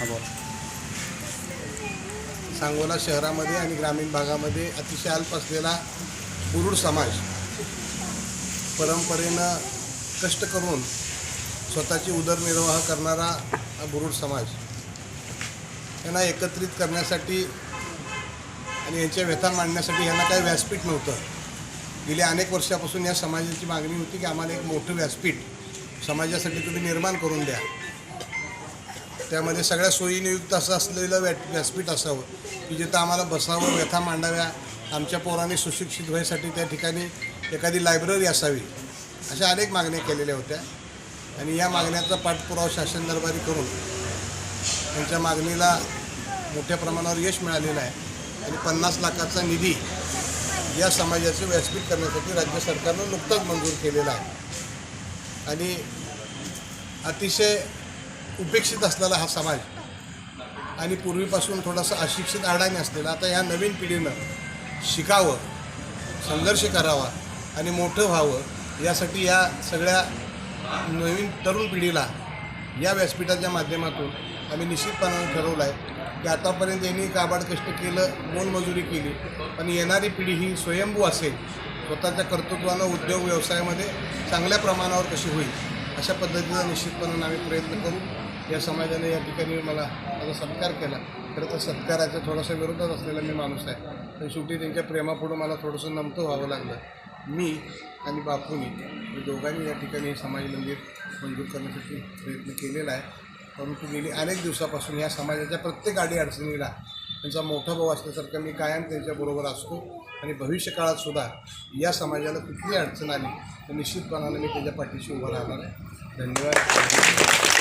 हा सांगोला शहरामध्ये आणि ग्रामीण भागामध्ये अतिशय अल्प असलेला पुरुड समाज परंपरेनं कष्ट करून स्वतःची उदरनिर्वाह करणारा बुरुड समाज यांना एकत्रित करण्यासाठी आणि यांच्या व्यथा मांडण्यासाठी यांना काही व्यासपीठ नव्हतं. गेल्या अनेक वर्षापासून या समाजाची मागणी होती की आम्हाला एक मोठं व्यासपीठ समाजासाठी तुम्ही निर्माण करून द्या. त्यामध्ये सगळ्या सोयीनियुक्त असं असलेलं व्या व्यासपीठ असावं. की जिथं आम्हाला बसावं व्यथा मांडाव्या आमच्या पोरांनी सुशिक्षित व्हायसाठी त्या ठिकाणी एखादी लायब्ररी असावी अशा अनेक मागण्या केलेल्या होत्या. आणि या मागण्याचा पाठपुरावा शासन दरबारी करून त्यांच्या मागणीला मोठ्या प्रमाणावर यश मिळालेलं आहे. आणि पन्नास लाखाचा निधी या समाजाचे व्यासपीठ करण्यासाठी राज्य सरकारनं नुकताच मंजूर केलेला आहे. आणि अतिशय उपेक्षित असलेला हा समाज. आणि पूर्वीपासून थोडासा अशिक्षित आडाणी असलेला आता ह्या नवीन पिढीनं शिकावं संघर्ष करावा आणि मोठं व्हावं यासाठी या सगळ्या नवीन तरुण पिढीला या व्यासपीठाच्या माध्यमातून आम्ही निश्चितपणाने ठरवलं आहे की आतापर्यंत यांनी काबाड कष्ट केलं मोलमजुरी केली पण येणारी पिढी ही स्वयंभू असेल स्वतःच्या कर्तृत्वानं उद्योग व्यवसायामध्ये चांगल्या प्रमाणावर कशी होईल अशा पद्धतीचा निश्चितपणे आम्ही प्रयत्न करू. या समाजाने या ठिकाणी मला माझा सत्कार केला. खरं तर सत्काराच्या थोडासा विरोधात असलेला मी माणूस आहे. पण शेवटी त्यांच्या प्रेमापुढं मला थोडंसं नमतं व्हावं लागलं. मी आणि बापूनी मी दोघांनी या ठिकाणी समाज मंदिर मंजूर करण्यासाठी प्रयत्न केलेला आहे. परंतु गेली अनेक दिवसापासून या समाजाच्या प्रत्येक आडी अडचणीला त्यांचा मोठा भाऊ असल्यासारखं मी कायम त्यांच्याबरोबर असतो. आणि भविष्यकाळात सुद्धा या समाजाला कुठली अडचण आली तर निश्चितपणाने मी त्याच्या पाठीशी उभं राहणार आहे. धन्यवाद.